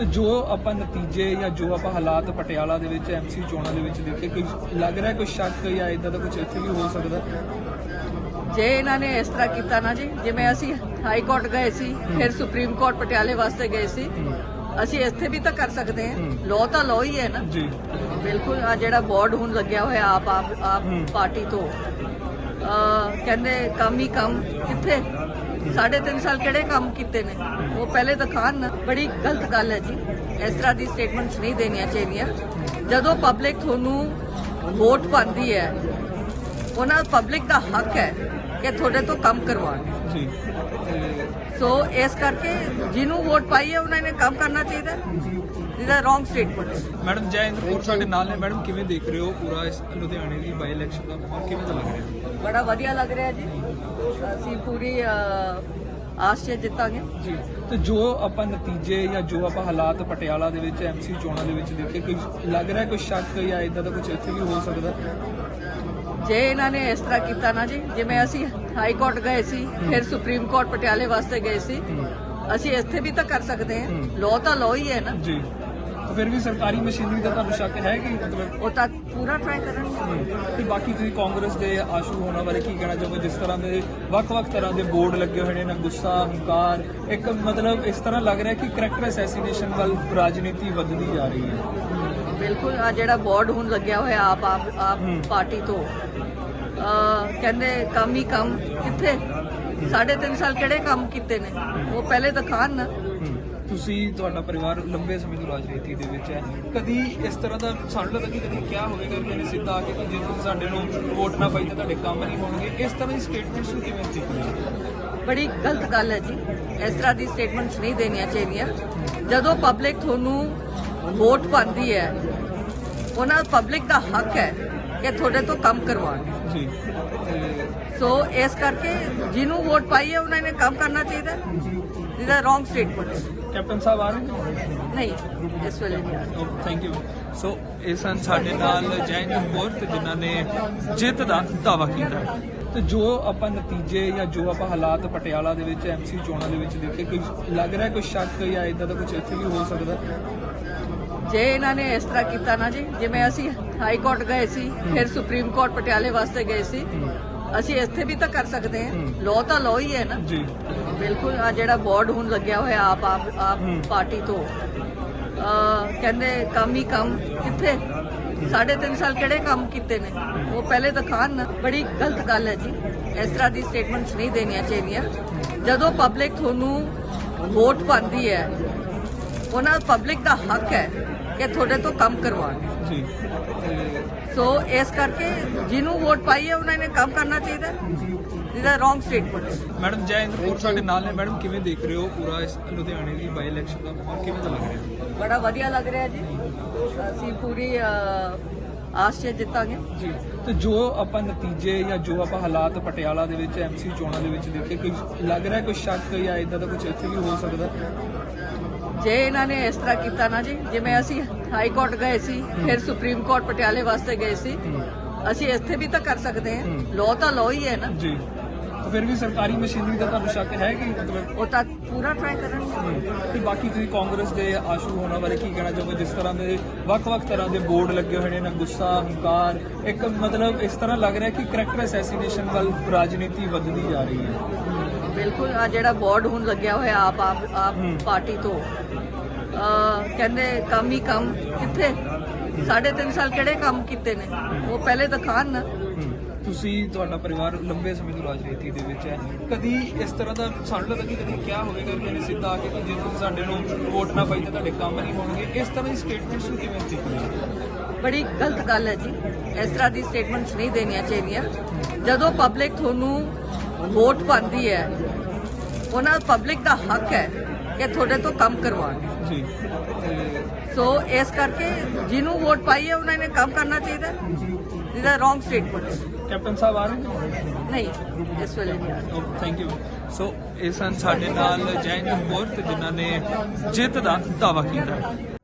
ਤੇ ਜੋ ਆਪਾਂ ਨਤੀਜੇ ਜਾਂ ਜੋ ਆਪਾਂ ਹਾਲਾਤ ਪਟਿਆਲਾ ਦੇ ਵਿੱਚ ਐਮਸੀ ਚੋਣਾਂ ਦੇ ਵਿੱਚ ਦੇਖੇ ਕੋਈ ਲੱਗ ਰਿਹਾ ਕੋਈ ਸ਼ੱਕ ਜਾਂ ਇਦਾਂ ਦਾ ਕੁਝ ਇੱਥੇ ਵੀ ਹੋ ਸਕਦਾ? ਜੇ ਇਹਨਾਂ ਨੇ ਇਸ ਤਰ੍ਹਾਂ ਕੀਤਾ ਨਾ ਜੀ ਜਿਵੇਂ ਅਸੀਂ ਹਾਈ ਕੋਰਟ ਗਏ ਸੀ ਫਿਰ ਸੁਪਰੀਮ ਕੋਰਟ ਪਟਿਆਲੇ ਵਾਸਤੇ ਗਏ ਸੀ ਅਸੀਂ ਇੱਥੇ ਵੀ ਤਾਂ ਕਰ ਸਕਦੇ ਹਾਂ। ਲਾਅ ਤਾਂ ਲਾਅ ਹੀ ਹੈ ਨਾ। ਜੀ। ਬਿਲਕੁਲ ਆ ਜਿਹੜਾ ਬੋਰਡ ਹੁਣ ਲੱਗਿਆ ਹੋਇਆ ਆਪ ਆਪ। ਪਾਰਟੀ ਤੋਂ ਕਹਿੰਦੇ ਕੰਮ ਹੀ ਕੰਮ ਕਿੱਥੇ? ਸਾਢੇ ਤਿੰਨ ਸਾਲ ਕਿਹੜੇ ਕੰਮ ਕੀਤੇ ਨੇ? ਉਹ ਪਹਿਲੇ ਦਿਖਾਣ ਨਾ। ਬੜੀ ਗਲਤ ਗੱਲ ਹੈ ਜੀ। ਇਸ ਤਰ੍ਹਾਂ ਦੀ ਸਟੇਟਮੈਂਟਸ ਨਹੀਂ ਦੇਣੀਆਂ ਚਾਹੀਦੀਆਂ। ਜਦੋਂ ਪਬਲਿਕ ਤੁਹਾਨੂੰ ਵੋਟ ਪਾਉਂਦੀ ਹੈ ਉਹਨਾਂ ਪਬਲਿਕ ਦਾ ਹੱਕ ਹੈ ਕਿ ਤੁਹਾਡੇ ਤੋਂ ਕੰਮ ਕਰਵਾਉਣ। ਜੀ। ਤੇ ਸੋ ਇਸ ਕਰਕੇ ਜਿਹਨੂੰ ਵੋਟ ਪਾਈ ਹੈ ਉਹਨਾਂ ਨੇ ਕੰਮ ਕਰਨਾ ਚਾਹੀਦਾ। These are wrong statements madam ਜੈ ਇੰਦਰਪੁਰ ਸਾਡੇ ਨਾਲ ਨੇ। ਮੈਡਮ ਕਿਵੇਂ ਦੇਖ ਰਹੇ ਹੋ ਪੂਰਾ ਇਸ ਲੁਧਿਆਣੇ ਦੀ ਬਾਈ ਇਲੈਕਸ਼ਨ ਦਾ ਮਾਹੌਲ? ਕਿਵੇਂ ਦਾ ਲੱਗ ਰਿਹਾ? ਬੜਾ ਵਧੀਆ ਲੱਗ ਰਿਹਾ ਜੀ। ਅਸੀਂ ਪੂਰੀ ਅਹ, ਆਸ 'ਚ ਜਿੱਤਾਂਗੇ। ਜੀ। ਤੇ ਜੋ ਆਪਾਂ ਨਤੀਜੇ ਜਾਂ ਜੋ ਆਪਾਂ ਹਾਲਾਤ ਪਟਿਆਲਾ ਦੇ ਵਿੱਚ ਐਮਸੀ ਚੋਣਾਂ ਦੇ ਵਿੱਚ ਦੇਖੇ ਕੋਈ ਲੱਗ ਰਿਹਾ ਕੋਈ ਸ਼ੱਕ ਜਾਂ ਇਦਾਂ ਦਾ ਕੁਝ ਇੱਥੇ ਵੀ ਹੋ ਸਕਦਾ? ਜੇ ਇਹਨਾਂ ਨੇ ਇਸ ਤਰ੍ਹਾਂ ਕੀਤਾ ਨਾ ਜੀ ਜਿਵੇਂ ਅਸੀਂ ਹਾਈ ਕੋਰਟ ਗਏ ਸੀ ਫਿਰ ਸੁਪਰੀਮ ਕੋਰਟ ਪਟਿਆਲੇ ਵਾਸਤੇ ਗਏ ਸੀ ਅਸੀਂ ਇੱਥੇ ਵੀ ਤਾਂ ਕਰ ਸਕਦੇ ਹਾਂ। ਹਮ। ਲਾਅ ਤਾਂ ਲਾਅ ਹੀ ਹੈ ਨਾ। ਜੀ। ਤੇ ਫਿਰ ਵੀ ਸਰਕਾਰੀ ਮਸ਼ੀਨਰੀ ਦਾ ਤੁਹਾਨੂੰ ਸ਼ੱਕ ਹੈ ਕਿ ਮਤਲਬ? ਉਹ ਤਾਂ ਪੂਰਾ ਟਰਾਈ ਕਰਨਗੇ। ਤੇ ਬਾਕੀ ਤੁਸੀਂ ਕਾਂਗਰਸ ਦੇ ਆਸ਼ੂ ਹੋਣਾ ਬਾਰੇ ਕੀ ਕਹਿਣਾ ਚਾਹੋਗੇ? ਜਿਸ ਤਰ੍ਹਾਂ ਦੇ ਵੱਖ-ਵੱਖ ਤਰ੍ਹਾਂ ਦੇ ਬੋਰਡ ਲੱਗੇ ਹੋਏ ਨੇ ਨਾ ਗੁੱਸਾ ਹੰਕਾਰ ਇੱਕ ਮਤਲਬ ਇਸ ਤਰ੍ਹਾਂ ਲੱਗ ਰਿਹਾ ਕਿ ਕਰੈਕਟਰ ਅਸੈਸੀਨੇਸ਼ਨ ਵੱਲ ਰਾਜਨੀਤੀ ਵੱਧਦੀ ਜਾ ਰਹੀ ਹੈ। ਬਿਲਕੁਲ ਆ ਜਿਹੜਾ ਬੋਰਡ ਹੁਣ ਲੱਗਿਆ ਹੋਇਆ ਆਪ ਆਪ ਆਪ। ਪਾਰਟੀ ਤੋਂ ਕਹਿੰਦੇ ਕੰਮ ਹੀ ਕੰਮ ਕਿੱਥੇ? ਸਾਢੇ ਤਿੰਨ ਸਾਲ ਕਿਹੜੇ ਕੰਮ ਕੀਤੇ ਨੇ? ਉਹ ਪਹਿਲੇ ਦਿਖਾਣ ਨਾ। ਹਮ, ਤੁਸੀਂ ਤੁਹਾਡਾ ਪਰਿਵਾਰ ਲੰਬੇ ਸਮੇਂ ਤੋਂ ਰਾਜਨੀਤੀ ਦੇ ਵਿੱਚ ਹੈ। ਕਦੀ ਇਸ ਤਰ੍ਹਾਂ ਦਾ ਸਾਨੂੰ ਲੱਗਦਾ ਕਿ ਕਦੀ ਕਿਹਾ ਹੋਵੇਗਾ ਕਿ ਇਹਨੇ ਸਿੱਧਾ ਆ ਕੇ ਕਿ ਜੇ ਤੁਸੀਂ ਸਾਡੇ ਨੂੰ ਵੋਟ ਨਾ ਪਾਈ ਤਾਂ ਤੁਹਾਡੇ ਕੰਮ ਨਹੀਂ ਹੋਣਗੇ? ਇਸ ਤਰ੍ਹਾਂ ਦੀ ਸਟੇਟਮੈਂਟਸ ਨੂੰ ਕਿਵੇਂ ਦੇਖਦੇ ਬੜੀ ਗਲਤ ਗੱਲ ਹੈ ਜੀ। ਇਸ ਤਰ੍ਹਾਂ ਦੀ ਸਟੇਟਮੈਂਟਸ ਨਹੀਂ ਦੇਣੀਆਂ ਚਾਹੀਦੀਆਂ। ਜਦੋਂ ਪਬਲਿਕ ਤੁਹਾਨੂੰ ਵੋਟ ਪਾਉਂਦੀ ਹੈ ਉਹਨਾਂ ਪਬਲਿਕ ਦਾ ਹੱਕ ਹੈ ਕਿ ਤੁਹਾਡੇ ਤੋਂ ਕੰਮ ਕਰਵਾਉਣ। ਜੀ। ਸੋ ਇਸ ਕਰਕੇ ਜਿਹਨੂੰ ਵੋਟ ਪਾਈ ਹੈ ਉਹਨਾਂ ਨੇ ਕੰਮ ਕਰਨਾ ਚਾਹੀਦਾ। These are wrong statements captain sahib ਆ ਰਹੇ ਨੇ ਨਹੀਂ ਇਸ ਵੇਲੇ ਨਹੀਂ ਆ ਰਹੇ। ਥੈਂਕ ਯੂ ਸੋ ਇਹ ਸਨ ਸਾਡੇ ਨਾਲ ਜੈਨ ਕੌਰ ਤੇ ਜਿਨ੍ਹਾਂ ਨੇ ਜਿੱਤ ਦਾ ਦਾਵਾ ਕੀਤਾ। ਤੇ ਜੋ ਆਪਾਂ ਨਤੀਜੇ ਜਾਂ ਜੋ ਆਪਾਂ ਹਾਲਾਤ ਪਟਿਆਲਾ ਦੇ ਵਿੱਚ ਐਮਸੀ ਚੋਣਾਂ ਦੇ ਵਿੱਚ ਦੇਖੇ ਕੋਈ ਲੱਗ ਰਿਹਾ ਕੋਈ ਸ਼ੱਕ ਜਾਂ ਇਦਾਂ ਦਾ ਕੁਝ ਇੱਥੇ ਵੀ ਹੋ ਸਕਦਾ? ਜੇ ਇਹਨਾਂ ਨੇ ਇਸ ਤਰ੍ਹਾਂ ਕੀਤਾ ਨਾ ਜੀ ਜਿਵੇਂ ਅਸੀਂ ਹਾਈ ਕੋਰਟ ਗਏ ਸੀ ਫਿਰ ਸੁਪਰੀਮ ਕੋਰਟ ਪਟਿਆਲੇ ਵਾਸਤੇ ਗਏ ਸੀ ਅਸੀਂ ਇੱਥੇ ਵੀ ਤਾਂ ਕਰ ਸਕਦੇ ਹਾਂ। ਲਾਅ ਤਾਂ ਲਾਅ ਹੀ ਹੈ ਨਾ। ਜੀ। ਬਿਲਕੁਲ ਆ ਜਿਹੜਾ ਬੋਰਡ ਹੁਣ ਲੱਗਿਆ ਹੋਇਆ ਆਪ ਆਪ ਆਪ। ਪਾਰਟੀ ਤੋਂ ਕਹਿੰਦੇ ਕੰਮ ਹੀ ਕੰਮ। ਕਿੱਥੇ? ਸਾਢੇ ਤਿੰਨ ਸਾਲ ਕਿਹੜੇ ਕੰਮ ਕੀਤੇ ਨੇ? ਉਹ ਪਹਿਲੇ ਦਿਖਾਣ ਨਾ। ਬੜੀ ਗਲਤ ਗੱਲ ਹੈ ਜੀ। ਇਸ ਤਰ੍ਹਾਂ ਦੀ ਸਟੇਟਮੈਂਟਸ ਨਹੀਂ ਦੇਣੀਆਂ ਚਾਹੀਦੀਆਂ। ਜਦੋਂ ਪਬਲਿਕ ਤੁਹਾਨੂੰ ਵੋਟ ਪਾਉਂਦੀ ਹੈ ਉਹਨਾਂ ਪਬਲਿਕ ਦਾ ਹੱਕ ਹੈ ਕਿ ਤੁਹਾਡੇ ਤੋਂ ਕੰਮ ਕਰਵਾਉਣ। ਜੀ। ਸੋ ਇਸ ਕਰਕੇ ਜਿਹਨੂੰ ਵੋਟ ਪਾਈ ਹੈ ਉਹਨਾਂ ਨੇ ਕੰਮ ਕਰਨਾ ਚਾਹੀਦਾ ਆਰ ਰੋਂਗ ਸਟੇਟਮੈਂਟਸ ਮੈਡਮ ਜੈ ਇੰਦਰਪੁਰ ਸਾਡੇ ਨਾਲ ਨੇ। ਮੈਡਮ ਕਿਵੇਂ ਦੇਖ ਰਹੇ ਹੋ ਪੂਰਾ ਇਸ ਲੁਧਿਆਣੇ ਦੀ ਬਾਈ ਇਲੈਕਸ਼ਨ ਦਾ ਮਾਹੌਲ? ਕਿਵੇਂ ਦਾ ਲੱਗ ਰਿਹਾ? ਬੜਾ ਵਧੀਆ ਲੱਗ ਰਿਹਾ ਜੀ। ਅਸੀਂ ਪੂਰੀ ਆਸ 'ਚ ਜਿੱਤਾਂਗੇ। ਜੀ। ਤੇ ਜੋ ਆਪਾਂ ਨਤੀਜੇ ਜਾਂ ਜੋ ਆਪਾਂ ਹਾਲਾਤ ਪਟਿਆਲਾ ਦੇ ਵਿੱਚ ਐਮਸੀ ਚੋਣਾਂ ਦੇ ਵਿੱਚ ਦੇਖੇ ਕੋਈ ਲੱਗ ਰਿਹਾ ਕੋਈ ਸ਼ੱਕ ਜਾਂ ਇਦਾਂ ਦਾ ਕੁਝ ਇੱਥੇ ਵੀ ਹੋ ਸਕਦਾ? ਜੇ ਇਹਨਾਂ ਨੇ ਇਸ ਤਰ੍ਹਾਂ ਕੀਤਾ ਨਾ ਜੀ ਜਿਵੇਂ ਅਸੀਂ ਹਾਈ ਕੋਰਟ ਗਏ ਸੀ ਫਿਰ ਸੁਪਰੀਮ ਕੋਰਟ ਪਟਿਆਲੇ ਵਾਸਤੇ ਗਏ ਸੀ ਅਸੀਂ ਇੱਥੇ ਵੀ ਤਾਂ ਕਰ ਸਕਦੇ ਹਾਂ। ਲਾਅ ਤਾਂ ਲਾਅ ਹੀ ਹੈ ਨਾ। ਜੀ। ਫਿਰ ਵੀ ਸਰਕਾਰੀ ਮਸ਼ੀਨਰੀ ਦਾ ਤੁਹਾਨੂੰ ਸ਼ੱਕ ਹੈ ਕਿ ਮਤਲਬ ਉਹ ਤਾਂ ਪੂਰਾ ਟਰਾਈ ਕਰਨਗੇ। ਤੇ ਬਾਕੀ ਤੁਸੀਂ ਕਾਂਗਰਸ ਦੇ ਆਸ਼ੂ ਹੋਣਾ ਬਾਰੇ ਕੀ ਕਹਿਣਾ ਚਾਹੋਗੇ? ਜਿਸ ਤਰ੍ਹਾਂ ਦੇ ਵੱਖ-ਵੱਖ ਤਰ੍ਹਾਂ ਦੇ ਬੋਰਡ ਲੱਗੇ ਹੋਏ ਨੇ ਨਾ ਗੁੱਸਾ ਹੰਕਾਰ ਇੱਕ ਮਤਲਬ ਇਸ ਤਰ੍ਹਾਂ ਲੱਗ ਰਿਹਾ ਕਿ ਕਰੈਕਟਰ ਅਸੈਸੀਨੇਸ਼ਨ ਵੱਲ ਰਾਜਨੀਤੀ ਵੱਧਦੀ ਜਾ ਰਹੀ ਹੈ। ਬਿਲਕੁਲ ਆ ਜਿਹੜਾ ਬੋਰਡ ਹੁਣ ਲੱਗਿਆ ਹੋਇਆ ਆਪ ਆਪ। ਪਾਰਟੀ ਤੋਂ। ਕਹਿੰਦੇ ਕੰਮ ਹੀ ਕੰਮ। ਕਿੱਥੇ? ਸਾਢੇ ਤਿੰਨ ਸਾਲ ਕਿਹੜੇ ਕੰਮ ਕੀਤੇ ਨੇ? ਉਹ ਪਹਿਲੇ ਦਿਖਾਣ ਨਾ। ਤੁਸੀਂ ਤੁਹਾਡਾ ਪਰਿਵਾਰ ਲੰਬੇ ਸਮੇਂ ਤੋਂ ਰਾਜਨੀਤੀ ਦੇ ਵਿੱਚ ਹੈ। ਕਦੀ ਇਸ ਤਰ੍ਹਾਂ ਦਾ ਸਾਨੂੰ ਲੱਗਦਾ ਕਿ ਕਦੀ ਕਿਹਾ ਹੋਵੇਗਾ ਕਿ ਇਹਨੇ ਸਿੱਧਾ ਆ ਕੇ ਕਿ ਜੇ ਤੁਸੀਂ ਸਾਡੇ ਨੂੰ ਵੋਟ ਨਾ ਪਾਈ ਤਾਂ ਤੁਹਾਡੇ ਕੰਮ ਨਹੀਂ ਹੋਣਗੇ? ਇਸ ਤਰ੍ਹਾਂ ਦੀ ਸਟੇਟਮੈਂਟਸ ਨੂੰ ਕਿਵੇਂ ਦੇਖਦੇ ਬੜੀ ਗਲਤ ਗੱਲ ਹੈ ਜੀ। ਇਸ ਤਰ੍ਹਾਂ ਦੀ ਸਟੇਟਮੈਂਟਸ ਨਹੀਂ ਦੇਣੀਆਂ ਚਾਹੀਦੀਆਂ। ਜਦੋਂ ਪਬਲਿਕ ਤੁਹਾਨੂੰ ਵੋਟ ਪਾਉਂਦੀ ਹੈ ਉਹਨਾਂ ਪਬਲਿਕ ਦਾ ਹੱਕ ਹੈ ਕਿ ਤੁਹਾਡੇ ਤੋਂ ਕੰਮ ਕਰਵਾਉਣ। ਜੀ। ਸੋ ਇਸ ਕਰਕੇ ਜਿਹਨੂੰ ਵੋਟ ਪਾਈ ਹੈ ਉਹਨਾਂ ਨੇ ਕੰਮ ਕਰਨਾ ਚਾਹੀਦਾ are wrong statements captain sahib ਆ ਰਹੇ ਨਹੀਂ ਇਸ ਵੇਲੇ ਨਹੀਂ ਆ ਰਹੇ। ਥੈਂਕ ਯੂ ਸੋ ਇਹ ਸਨ ਸਾਡੇ ਨਾਲ ਜੈਨ ਕੌਰ ਤੇ ਜਿਨ੍ਹਾਂ ਨੇ ਜਿੱਤ ਦਾ ਦਾਵਾ ਕੀਤਾ